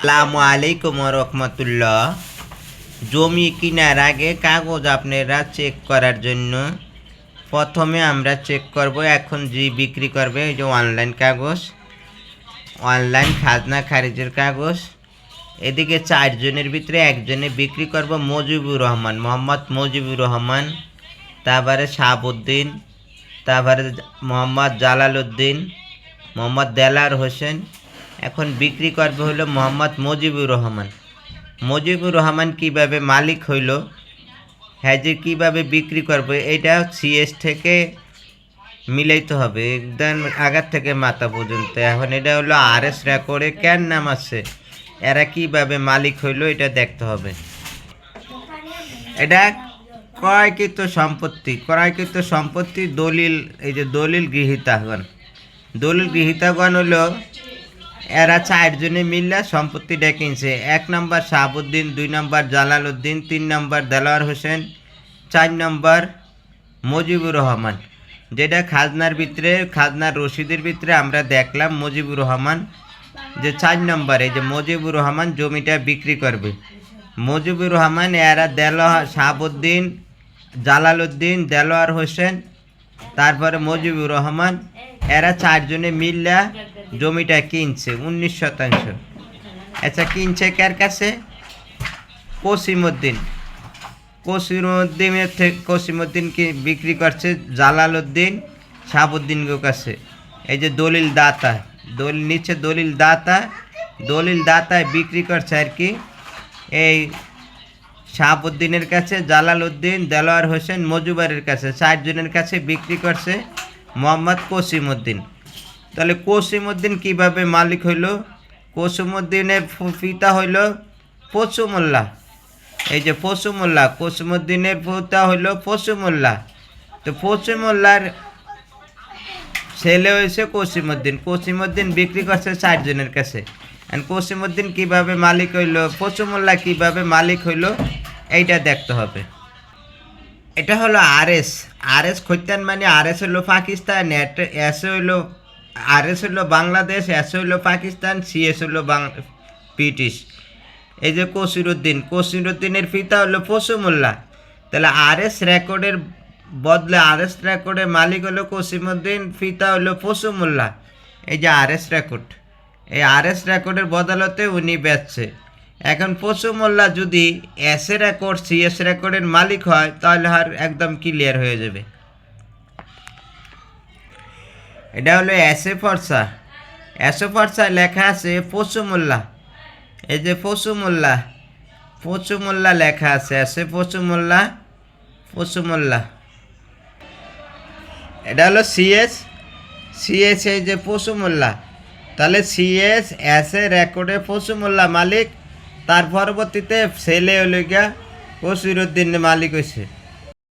আসসালামু আলাইকুম রহমতুল্লাহ। জমি কেনার আগে কাগজ আপনারা চেক করার জন্য প্রথমে আমরা চেক করব, এখন যে বিক্রি করবে, এই যে অনলাইন কাগজ অনলাইন খাজনা খারিজের কাগজ। এদিকে চারজনের ভিতরে একজনে বিক্রি করব, মজিবুর রহমান, মোহাম্মদ মজিবুর রহমান, তারপরে শাহাবুদ্দিন, তারপরে মোহাম্মদ জালাল উদ্দিন মোহাম্মদ দেলার হোসেন এখন বিক্রি করবে হলো মোহাম্মদ মজিবুর রহমান। মজিবুর রহমান কীভাবে মালিক হইল হ্যাঁ যে কীভাবে বিক্রি করবে, এটা সিএস থেকে মিলাইতে হবে। একদম আগার থেকে মাথা পর্যন্ত। এখন এটা হলো আর এস রেকর্ডে কেন নাম আছে, এরা কীভাবে মালিক হইল এটা দেখতে হবে। এটা ক্রয়কৃত সম্পত্তি ক্রয়কৃত সম্পত্তি দলিল, এই যে দলিল গৃহীতাগণ। দলিল গৃহীতাগণ হলো এরা চারজনে মিল্লা সম্পত্তিটা কিনছে। এক নম্বর শাহাবুদ্দিন, দুই নম্বর জালাল উদ্দিন তিন নম্বর দেলোয়ার হোসেন, চার নম্বর মজিবুর রহমান। যেটা খাজনার ভিতরে, খাজনার রশিদের ভিতরে আমরা দেখলাম মজিবুর রহমান যে চার নম্বরে, যে মজিবুর রহমান জমিটা বিক্রি করবে। মজিবুর রহমান, এরা দেলোয়ার শাহাবুদ্দিন জালাল উদ্দিন দেলোয়ার হোসেন, তারপরে মজিবুর রহমান, এরা চারজনে মিল্লা জমিটা কিনছে, উনিশ শতাংশ। আচ্ছা কিনছে কার কাছে? কসিমউদ্দিন। কসিমউদ্দিনের থেকে কসিমউদ্দিনকে বিক্রি করছে জালাল উদ্দিন শাহাবুদ্দিনের কাছে। এই যে দলিল দাতা, দলিল নিচে দলিল দাতা, দলিল দাতায় বিক্রি করছে আর কি। এই শাহাবুদ্দিনের কাছে জালাল উদ্দিন দেলোয়ার হোসেন মজুবারের কাছে চারজনের কাছে বিক্রি করছে মোহাম্মদ কসিমউদ্দিন। তাহলে কসিমউদ্দিন কীভাবে মালিক হইল? কসিমউদ্দিনের ফ- পিতা হইল পশুমোল্লা। এই যে পশুমোল্লা কসিমউদ্দিনের পিতা হইল পশুমোল্লা। তো পশুমোল্লার ছেলে হয়েছে কসিমউদ্দিন কসিমউদ্দিন বিক্রি করছে চারজনের কাছে। আর কসিমউদ্দিন কীভাবে মালিক হইল? পশুমোল্লা কীভাবে মালিক হইল? এইটা দেখতে হবে। এটা হলো R S R S Khaitan মানে আর এস হলো পাকিস্তান এস হইল আর এস হলো বাংলাদেশ, এস হইল পাকিস্তান সিএস হলো বাং, ব্রিটিশ। এই যে কসিরুদ্দিন, কসিরুদ্দিনের পিতা হলো পশুমুল্লাহ তাহলে আর এস রেকর্ডের বদলে আর এস রেকর্ডের মালিক হলো কসিমুদ্দিন, পিতা হলো পশুমুল্লাহ এই যে আর এস রেকর্ড, এই আর এস রেকর্ডের বদলতে উনি বেচছে। এখন পশু মোল্লা যদি এস এ রেকর্ড সিএস রেকর্ডের মালিক হয়, তাহলে আর একদম ক্লিয়ার হয়ে যাবে। এটা হলো এ ফর্সা। এস এ ফর্সা লেখা আছে পশু মোল্লা। এই যে পশু মোল্লা পশু মোল্লা লেখা আছে। এস এ পশু মোল্লা পশু মোল্লা। এটা হলো সিএস সিএস এই যে পশু মোল্লা। তাহলে সিএস এস এ রেকর্ডে পশু মোল্লা মালিক। তার পরবর্তীতে ছেলে হলো গিয়া কসিরুদ্দিন মালিক হয়েছে